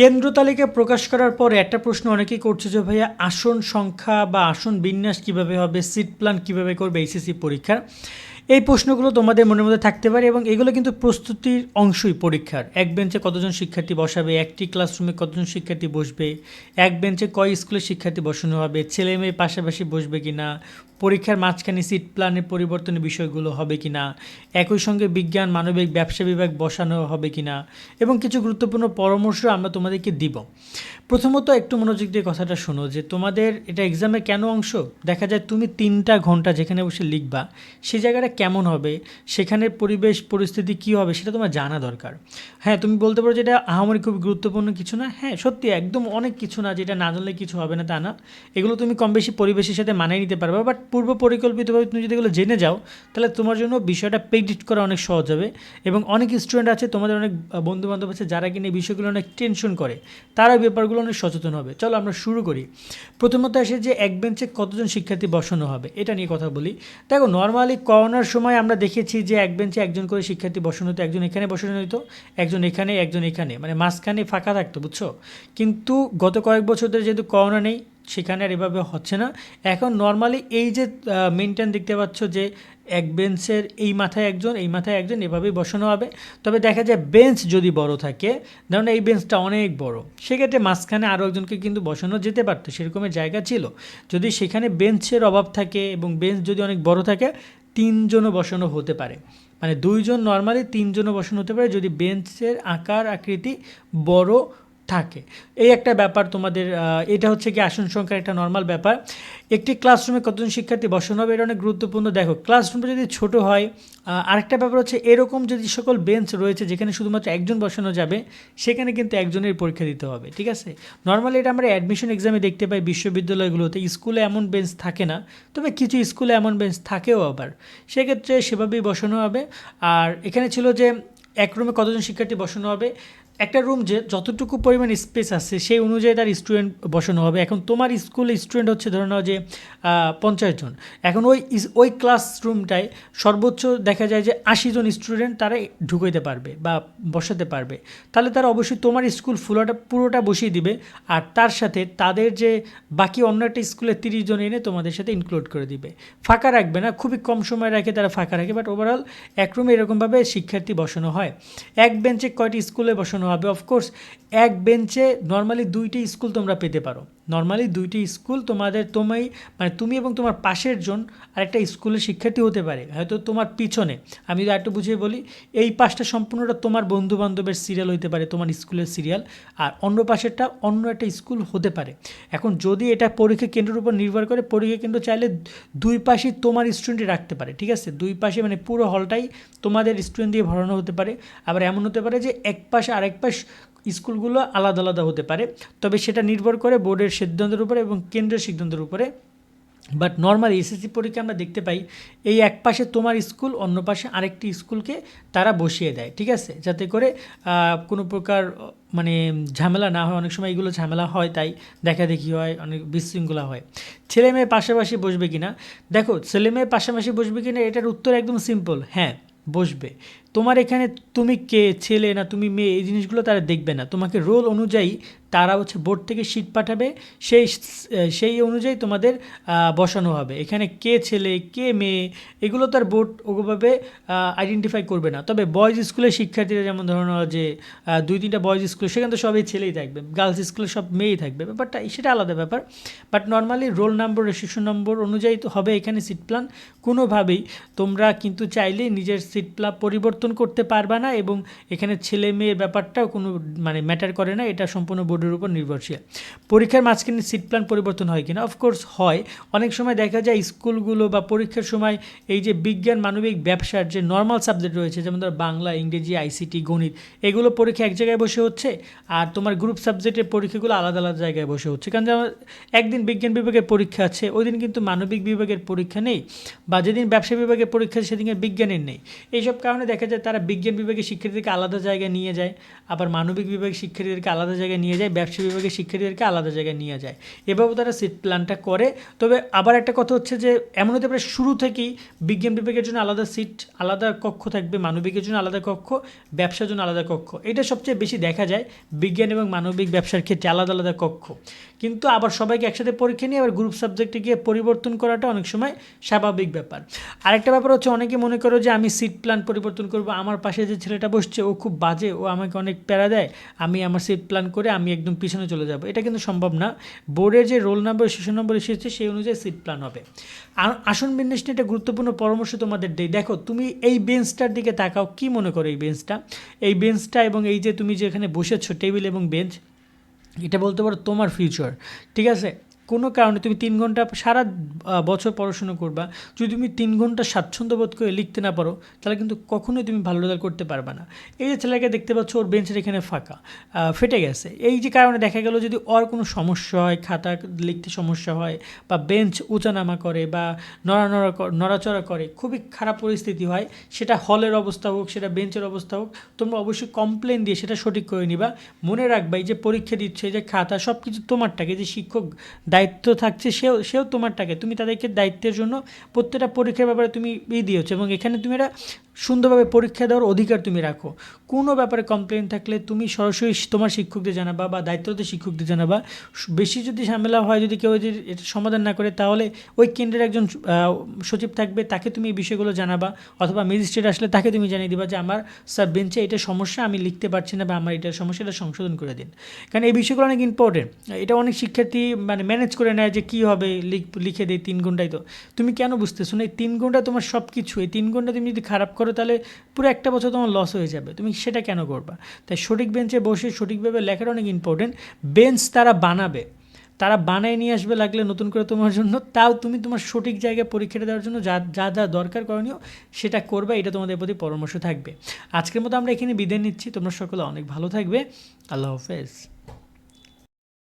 কেন্দ্র তালিকা প্রকাশ করার পর একটা প্রশ্ন অনেকেই করছে যে, ভাইয়া, আসন সংখ্যা বা আসন বিন্যাস কীভাবে হবে? সিট প্ল্যান কীভাবে করবে এইসিসি পরীক্ষার? এই প্রশ্নগুলো তোমাদের মনের মধ্যে থাকতে পারে এবং এগুলো কিন্তু প্রস্তুতির অংশই পরীক্ষার। এক বেঞ্চে কতজন শিক্ষার্থী বসাবে? একটি ক্লাসরুমে কতজন শিক্ষার্থী বসবে? এক বেঞ্চে কয় স্কুলে শিক্ষার্থী বসানো হবে? ছেলে মেয়ে পাশাপাশি বসবে কি না পরীক্ষার মাঝখানে সিট প্ল্যানের পরিবর্তনের বিষয়গুলো হবে কি না একই সঙ্গে বিজ্ঞান, মানবিক, ব্যবসা বিভাগ বসানো হবে কি না এবং কিছু গুরুত্বপূর্ণ পরামর্শ আমরা তোমাদেরকে দিব। প্রথমত একটু মনোযোগ দিয়ে কথাটা শোনো যে তোমাদের এটা এক্সামের কেন অংশ? দেখা যায় তুমি তিনটা ঘণ্টা যেখানে বসে লিখবা সেই জায়গাটা কেমন হবে? সেখানের পরিবেশ, পরিস্থিতি কী হবে সেটা তোমার জানা দরকার। হ্যাঁ তুমি বলতে পারো যে এটা আহামরি খুব গুরুত্বপূর্ণ কিছু না। হ্যাঁ সত্যি একদম অনেক কিছু না যেটা না জানলে কিছু হবে না তা না। এগুলো তুমি কম বেশি পরিবেশের সাথে মানিয়ে নিতে পারবে বাট পূর্ব পরিকল্পিতভাবে তুমি যদি এগুলো জেনে যাও, তাহলে তোমার জন্য বিষয়টা প্রেডিক্ট করা অনেক সহজ হবে। এবং অনেক স্টুডেন্ট আছে, তোমাদের অনেক বন্ধু বান্ধব আছে, যারা কিনা এই বিষয়গুলো অনেক টেনশন করে। তারা ব্যাপারগুলো অনেক সচেতন হবে। চলো আমরা শুরু করি। প্রথমত আসে যে, এক বেঞ্চে কতজন শিক্ষার্থী বসানো হবে? এটা নিয়ে কথা বলি। দেখো নর্মালি করোনার সময় আমরা দেখেছি যে, এক বেঞ্চে একজন করে শিক্ষার্থী বসানো হতো, একজন এখানে বসানো হতো একজন এখানে একজন এখানে। মানে মাঝখানে ফাঁকা থাকতো, বুঝছ? কিন্তু গত কয়েক বছর ধরে যেহেতু করোনা নেই সেখানে আর এভাবে হচ্ছে না। এখন নর্মালি এই যে মেনটেন দেখতে পাচ্ছ যে, এক বেঞ্চের এই মাথায় একজন, এই মাথায় একজন, এভাবেই বসানো হবে। তবে দেখা যায় বেঞ্চ যদি বড় থাকে, ধরুন এই বেঞ্চটা অনেক বড়, সেক্ষেত্রে মাঝখানে আরও একজনকে কিন্তু বসানো যেতে পারতো, সেরকমের জায়গা ছিল। যদি সেখানে বেঞ্চের অভাব থাকে এবং বেঞ্চ যদি অনেক বড় থাকে, তিনজনও বসানো হতে পারে। মানে দুইজন নর্মালি তিনজনও বসানো হতে পারে। যদি বেঞ্চের আকার, আকৃতি বড় থাকে। এই একটা ব্যাপার তোমাদের এটা হচ্ছে কি আসন সংখ্যার একটা নর্মাল ব্যাপার। একটি ক্লাসরুমে কতজন শিক্ষার্থী বসানো হবে এটা অনেক গুরুত্বপূর্ণ। দেখো ক্লাসরুমটা যদি ছোট হয় আরেকটা ব্যাপার হচ্ছে এরকম যদি সকল বেঞ্চ রয়েছে যেখানে শুধুমাত্র একজন বসানো যাবে, সেখানে কিন্তু একজনের পরীক্ষা দিতে হবে, ঠিক আছে? নর্মালি এটা আমরা অ্যাডমিশন এক্সামে দেখতে পাই বিশ্ববিদ্যালয়গুলোতে। স্কুলে এমন বেঞ্চ থাকে না, তবে কিছু স্কুলে এমন বেঞ্চ থাকেও আবার। সেক্ষেত্রে সেভাবেই বসানো হবে। আর এখানে ছিল যে, এক রুমে কতজন শিক্ষার্থী বসানো হবে? একটা রুম যে যতটুকু পরিমাণ স্পেস আছে, সেই অনুযায়ী তার স্টুডেন্ট বসানো হবে। এখন তোমার স্কুলে স্টুডেন্ট হচ্ছে ধরে নাও যে পঞ্চাশ জন। এখন ওই ওই ক্লাসরুমটায় সর্বোচ্চ দেখা যায় যে আশি জন স্টুডেন্ট তারা ঢুকাইতে পারবে বা বসাতে পারবে। তাহলে তারা অবশ্যই তোমার স্কুল ফুলোটা, পুরোটা বসিয়ে দিবে আর তার সাথে তাদের যে বাকি অন্য একটা স্কুলে তিরিশ জন এনে তোমাদের সাথে ইনক্লুড করে দিবে। ফাঁকা রাখবে না, খুবই কম সময় রাখে তারা ফাঁকা রাখে বাট ওভারঅল এক রুমে এরকমভাবে শিক্ষার্থী বসানো হয়। এক বেঞ্চে কয়টি স্কুলে বসানো হবে অফকোর্স এক বেঞ্চে নর্মালি দুইটি স্কুল তোমরা পেতে পারো। নর্মালি দুইটি স্কুল তোমাদের তোমায় মানে তুমি এবং তোমার পাশের জন আরেকটা স্কুলের শিক্ষার্থী হতে পারে, হয়তো তোমার পিছনে। আমি যদি একটু বুঝিয়ে বলি, এই পাশটা সম্পূর্ণটা তোমার বন্ধু বান্ধবের সিরিয়াল হতে পারে, তোমার স্কুলের সিরিয়াল আর অন্য পাশেরটা অন্য একটা স্কুল হতে পারে। এখন যদি এটা পরীক্ষা কেন্দ্রের উপর নির্ভর করে, পরীক্ষা কেন্দ্র চাইলে দুই পাশেই তোমার স্টুডেন্টই রাখতে পারে, ঠিক আছে? দুই পাশে মানে পুরো হলটাই তোমাদের স্টুডেন্ট দিয়ে ভরানো হতে পারে। আবার এমন হতে পারে যে এক পাশে আরেক পাশ স্কুলগুলো আলাদা আলাদা হতে পারে। তবে সেটা নির্ভর করে বোর্ডের সিদ্ধান্তের উপরে এবং কেন্দ্রের সিদ্ধান্তের উপরে। বাট নর্মাল এসএসসি পরীক্ষা আমরা দেখতে পাই, এই এক পাশে তোমার স্কুল, অন্য পাশে আরেকটি স্কুলকে তারা বসিয়ে দেয়, ঠিক আছে? যাতে করে কোনো প্রকার মানে ঝামেলা না হয়। অনেক সময় এগুলো ঝামেলা হয়, তাই দেখা দেখি হয়, অনেক বিশৃঙ্খলা হয়। ছেলে মেয়ে পাশাপাশি বসবে কিনা? দেখো, ছেলে মেয়ে পাশাপাশি বসবে কিনা, এটার উত্তর একদম সিম্পল হ্যাঁ বসবে। তোমার এখানে তুমি কে, ছেলে না তুমি মেয়ে, এই জিনিসগুলো তারা দেখবে না। তোমাকে রোল অনুযায়ী তারা হচ্ছে বোর্ড থেকে সিট পাঠাবে, সেই সেই অনুযায়ী তোমাদের বসানো হবে। এখানে কে ছেলে, কে মেয়ে, এগুলো তার বোর্ড ওভাবে আইডেন্টিফাই করবে না। তবে বয়েজ স্কুলের শিক্ষার্থীরা যেমন ধরুন যে দুই, তিনটা বয়েজ স্কুল সেখানে তো সবই ছেলেই থাকবে। গার্লস স্কুলে সব মেয়েই থাকবে। ব্যাপারটা, সেটা আলাদা ব্যাপার। But normally roll number registration number অনুযায়ী তো হবে এখানে সিট প্ল্যান কোনোভাবেই তোমরা কিন্তু চাইলে নিজের সিট প্ল্যান পরিবর্তন করতে পারবে না এবং এখানে ছেলে মেয়ের ব্যাপারটাও কোনো মানে ম্যাটার করে না, এটা সম্পূর্ণ বোর্ডের উপর নির্ভরশীল। পরীক্ষার মাঝখানে সিট প্ল্যান পরিবর্তন হয় কিনা? অফকোর্স হয়। অনেক সময় দেখা যায় স্কুলগুলো বা পরীক্ষার সময় এই যে বিজ্ঞান, মানবিক ব্যবসার যে নর্মাল সাবজেক্ট রয়েছে, যেমন ধর বাংলা, ইংরেজি আইসিটি গণিত, এগুলো পরীক্ষা এক জায়গায় বসে হচ্ছে আর তোমার গ্রুপ সাবজেক্টের পরীক্ষাগুলো আলাদা আলাদা জায়গায় বসে হচ্ছে। কারণ যেমন একদিন বিজ্ঞান বিভাগের পরীক্ষা আছে, ওই দিন কিন্তু মানবিক বিভাগের পরীক্ষা নেই বা যেদিন ব্যবসা বিভাগের পরীক্ষা সেদিন বিজ্ঞানের নেই। এইসব কারণে দেখা যায় তারা বিজ্ঞান বিভাগের শিক্ষার্থীদেরকে আলাদা জায়গায় নিয়ে যায়, আবার মানবিক বিভাগের শিক্ষার্থীদেরকে আলাদা জায়গায় নিয়ে যায়, ব্যবসা বিভাগের শিক্ষার্থীদেরকে আলাদা জায়গায় নিয়ে যায়। এভাবে তারা সিট প্ল্যানটা করে। তবে আবার একটা কথা হচ্ছে যে, এমন হতে পারে শুরু থেকেই বিজ্ঞান বিভাগের জন্য আলাদা সিট আলাদা কক্ষ থাকবে, মানবিকের জন্য আলাদা কক্ষ, ব্যবসার জন্য আলাদা কক্ষ। এটা সবচেয়ে বেশি দেখা যায় বিজ্ঞান এবং মানবিক ব্যবসার ক্ষেত্রে আলাদা আলাদা কক্ষ। কিন্তু আবার সবাইকে একসাথে পরীক্ষা নিয়ে আবার গ্রুপ সাবজেক্টে গিয়ে পরিবর্তন করাটা অনেক সময় স্বাভাবিক ব্যাপার। আরেকটা ব্যাপার হচ্ছে, অনেকে মনে করো যে, আমি সিট প্ল্যান পরিবর্তন করব আমার পাশে যে ছেলেটা বসছে, ও খুব বাজে, ও আমাকে অনেক প্যারা দেয়, আমি আমার সিট প্ল্যান করে আমি একদম পিছনে চলে যাব। এটা কিন্তু সম্ভব না। বোর্ডের যে রোল নাম্বার শিশু নম্বর এসেছে, সেই অনুযায়ী সিট প্ল্যান হবে। আর আসন বিন্যাস নিয়ে একটা গুরুত্বপূর্ণ পরামর্শ তোমাদের দেই। দেখো, তুমি এই বেঞ্চটার দিকে তাকাও, কি মনে করো এই বেঞ্চটা এই বেঞ্চটা এবং এই যে তুমি যেখানে বসেছো টেবিল এবং বেঞ্চ এটা বলতে পারো তোমার ফিউচার ঠিক আছে? কোনো কারণে তুমি তিন ঘণ্টা সারা বছর পড়াশুনো করবা, যদি তুমি তিন ঘণ্টা স্বাচ্ছন্দ্য বোধ করে লিখতে না পারো, তাহলে কিন্তু কখনোই তুমি ভালো রেজাল্ট করতে পারবে না। এই যে ছেলেকে দেখতে পাচ্ছ, ওর বেঞ্চের এখানে ফাঁকা ফেটে গেছে। এই যে কারণে দেখা গেল যদি ওর কোনো সমস্যা হয়, খাতা লিখতে সমস্যা হয়, বা বেঞ্চ উঁচানামা করে, বা কর- নড়াচড়া করে, খুবই খারাপ পরিস্থিতি হয়, সেটা হলের অবস্থা হোক, সেটা বেঞ্চের অবস্থা হোক, তোমরা অবশ্যই কমপ্লেন দিয়ে সেটা সঠিক করে নিবা। মনে রাখবা, এই যে পরীক্ষা দিচ্ছে যে খাতা সব কিছু তোমারটাকে যে শিক্ষক দায়িত্ব থাকছে সেও সেও তোমারটাকে। তুমি তাদেরকে দায়িত্বের জন্য প্রত্যেকটা পরীক্ষার ব্যাপারে তুমি ই দিয়েছ এবং এখানে তুমি এটা সুন্দরভাবে পরীক্ষা দেওয়ার অধিকার তুমি রাখো। কোনো ব্যাপারে কমপ্লেন থাকলে তুমি সরাসরি তোমার শিক্ষকদের জানাবা বা দায়িত্বরত শিক্ষকদের জানাবা। বেশি যদি ঝামেলা হয়, যদি কেউ যদি এটা সমাধান না করে, তাহলে ওই কেন্দ্রের একজন সচিব থাকবে, তাকে তুমি এই বিষয়গুলো জানাবা অথবা ম্যাজিস্ট্রেট আসলে তাকে তুমি জানিয়ে দিবা যে আমার স্যার বেঞ্চে এটা সমস্যা, আমি লিখতে পারছি না বা আমার এটা সমস্যা, এটা সংশোধন করে দিন। কারণ এই বিষয়গুলো অনেক ইম্পর্টেন্ট এটা অনেক শিক্ষার্থী মানে ম্যানেজ করে নেয় যে কী হবে, লিখ- দেয় তিন ঘন্টায় তো। তুমি কেন বুঝতেছো না? এই তিন ঘণ্টা তোমার সব কিছু এই তিন ঘণ্টা তুমি যদি খারাপ করো, তাহলে পুরো একটা বছর তোমার লস হয়ে যাবে। তুমি সেটা কেন করবা? তাই সঠিক বেঞ্চে বসে সঠিকভাবে লেখাটা অনেক ইম্পর্টেন্ট বেঞ্চ তারা বানাবে। তারা বানায় নিয়ে আসবে লাগলে নতুন করে তোমার জন্য। তাও তুমি তোমার সঠিক জায়গায় পরীক্ষাটা দেওয়ার জন্য যা যা যা দরকার করণীয়, সেটা করবে। এটা তোমাদের প্রতি পরামর্শ থাকবে। আজকের মতো আমরা এখানে বিদায় নিচ্ছি। তোমরা সকলে অনেক ভালো থাকবে। আল্লাহ হাফেজ।